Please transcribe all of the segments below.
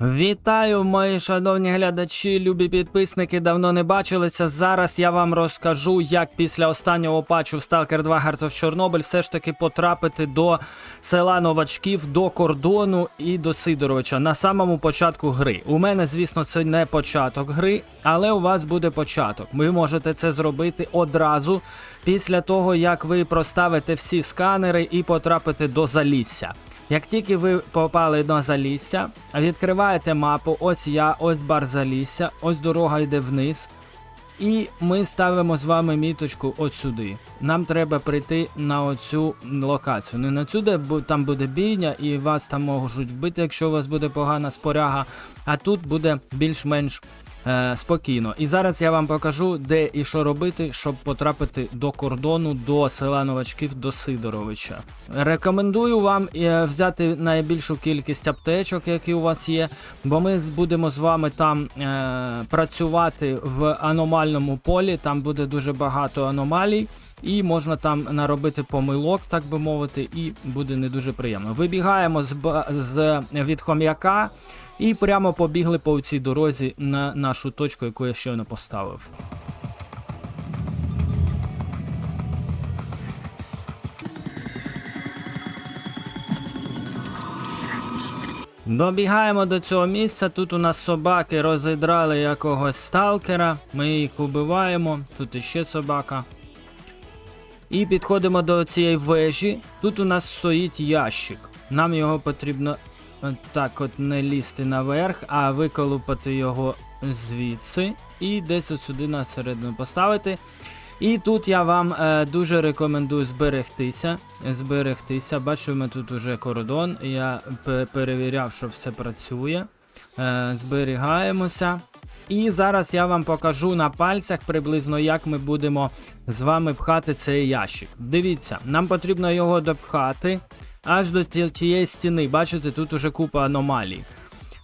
Вітаю, мої шановні глядачі, любі підписники. Давно не бачилися. Зараз я вам розкажу, як після останнього патчу в Stalker 2 Hearts of Чорнобиль все ж таки потрапити до села новачків, до кордону і до Сидоровича на самому початку гри. У мене, звісно, це не початок гри, але у вас буде початок. Ви можете це зробити одразу після того, як ви проставите всі сканери і потрапите до залісся. Як тільки ви попали на залісся, відкриваєте мапу, ось я, ось бар залісся, ось дорога йде вниз. І ми ставимо з вами міточку от сюди. Нам треба прийти на оцю локацію. Не на цю, де там буде бійня, і вас там можуть вбити, якщо у вас буде погана споряга. А тут буде більш-менш е, спокійно. І зараз я вам покажу, де і що робити, щоб потрапити до кордону, до села новачків, до Сидоровича. Рекомендую вам е, взяти найбільшу кількість аптечок, які у вас є, бо ми будемо з вами там е, працювати в аномальному полі. Там буде дуже багато аномалій. І можна там наробити помилок, так би мовити, і буде не дуже приємно. Вибігаємо з, з від хом'яка і прямо побігли по цій дорозі на нашу точку, яку я щойно поставив. Добігаємо до цього місця. Тут у нас собаки розідрали якогось сталкера. Ми їх убиваємо. Тут іще собака. І підходимо до цієї вежі. Тут у нас стоїть ящик. Нам його потрібно так от не лізти наверх, а виколупати його звідси. І десь от сюди на середину поставити. І тут я вам е, дуже рекомендую зберегтися. Зберегтися. Бачимо тут уже кордон. Я перевіряв, що все працює. Е, зберігаємося. І зараз я вам покажу на пальцях приблизно, як ми будемо з вами пхати цей ящик. Дивіться, нам потрібно його допхати аж до тієї стіни. Бачите, тут уже купа аномалій.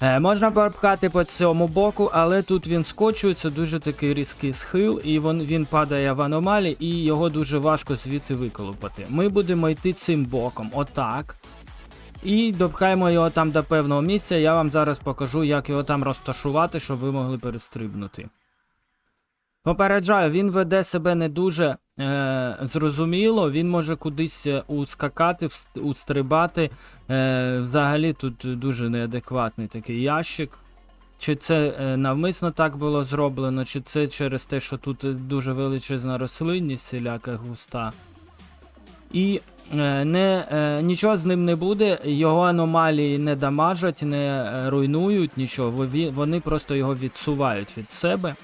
Е, можна пропхати по цьому боку, але тут він скочується, дуже такий різкий схил, і він, він падає в аномалі, і його дуже важко звідти виколупати. Ми будемо йти цим боком, отак. І допхаємо його там до певного місця. Я вам зараз покажу, як його там розташувати, щоб ви могли перестрибнути. Попереджаю, він веде себе не дуже е, зрозуміло, він може кудись е, ускакати, устрибати. Е, взагалі тут дуже неадекватний такий ящик. Чи це е, навмисно так було зроблено, чи це через те, що тут дуже величезна рослинність, селяка густа. І е, не, е, нічого з ним не буде, його аномалії не дамажать, не е, руйнують нічого. Вони просто його відсувають від себе.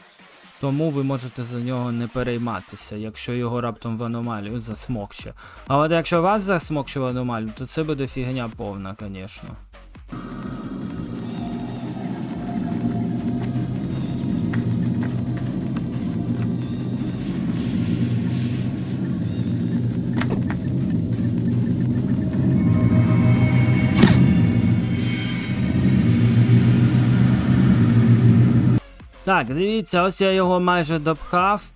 Тому ви можете за нього не перейматися, якщо його раптом в аномалію засмокче. А от якщо вас засмокче в аномалію, то це буде фігня повна, звісно. Так, дивіться, ось я його майже допхав.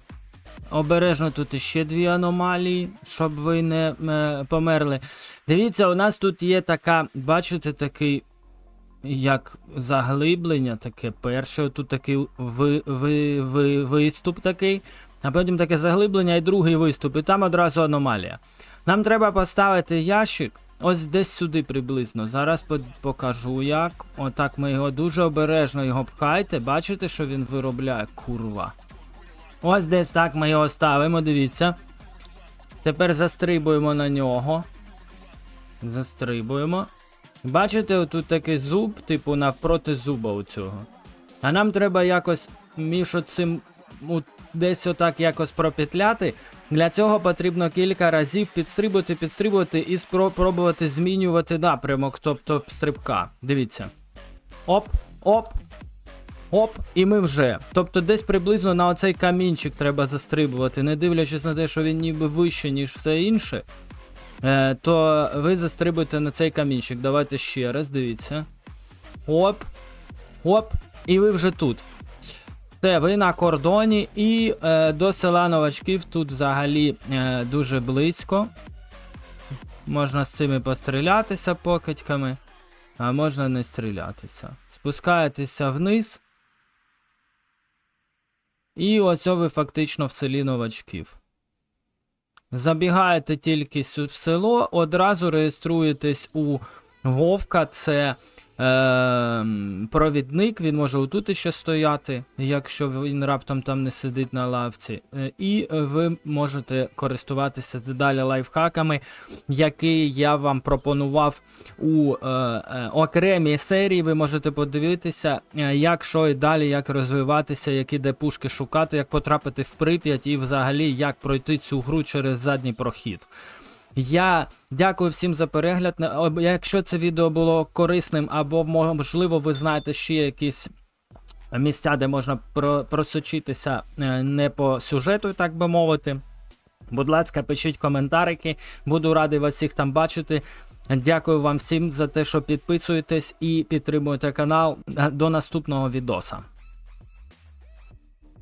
Обережно тут іще дві аномалії, щоб ви не е, померли. Дивіться, у нас тут є така, бачите, такий як заглиблення, таке перше. Тут такий ви, ви, ви, виступ такий, а потім таке заглиблення і другий виступ, і там одразу аномалія. Нам треба поставити ящик. Ось десь сюди приблизно. Зараз покажу як. Отак ми його дуже обережно його пхайте. Бачите, що він виробляє, курва. Ось десь так ми його ставимо, дивіться. Тепер застрибуємо на нього. Застрибуємо. Бачите, тут такий зуб, типу, навпроти зуба у цього. А нам треба якось між оцим десь отак якось пропетляти. Для цього потрібно кілька разів підстрибувати, підстрибувати і спробувати змінювати напрямок, тобто стрибка. Дивіться. Оп, оп, Оп, і ми вже. Тобто десь приблизно на оцей камінчик треба застрибувати, не дивлячись на те, що він ніби вище, ніж все інше. Е, то ви застрибуєте на цей камінчик. Давайте ще раз, дивіться. Оп. Оп. І ви вже тут. Все, ви на кордоні і е, до села новачків тут взагалі е, дуже близько. Можна з цими пострілятися покидьками. а можна не стрілятися. Спускаєтеся вниз. І ось ви фактично в селі новачків. Забігаєте тільки в село, одразу реєструєтесь у Вовка, це е, провідник, він може отут ще стояти, якщо він раптом там не сидить на лавці. Е, І ви можете користуватися далі лайфхаками, які я вам пропонував у е, е, окремій серії. Ви можете подивитися, е, як що і далі, як розвиватися, які де пушки шукати, як потрапити в Прип'ять і взагалі як пройти цю гру через задній прохід. Я дякую всім за перегляд. Якщо це відео було корисним, або можливо, ви знаєте ще якісь місця, де можна просочитися е, не по сюжету, так би мовити. Будь ласка, пишіть коментарики, буду радий вас всіх там бачити. Дякую вам всім за те, що підписуєтесь і підтримуєте канал. До наступного відоса.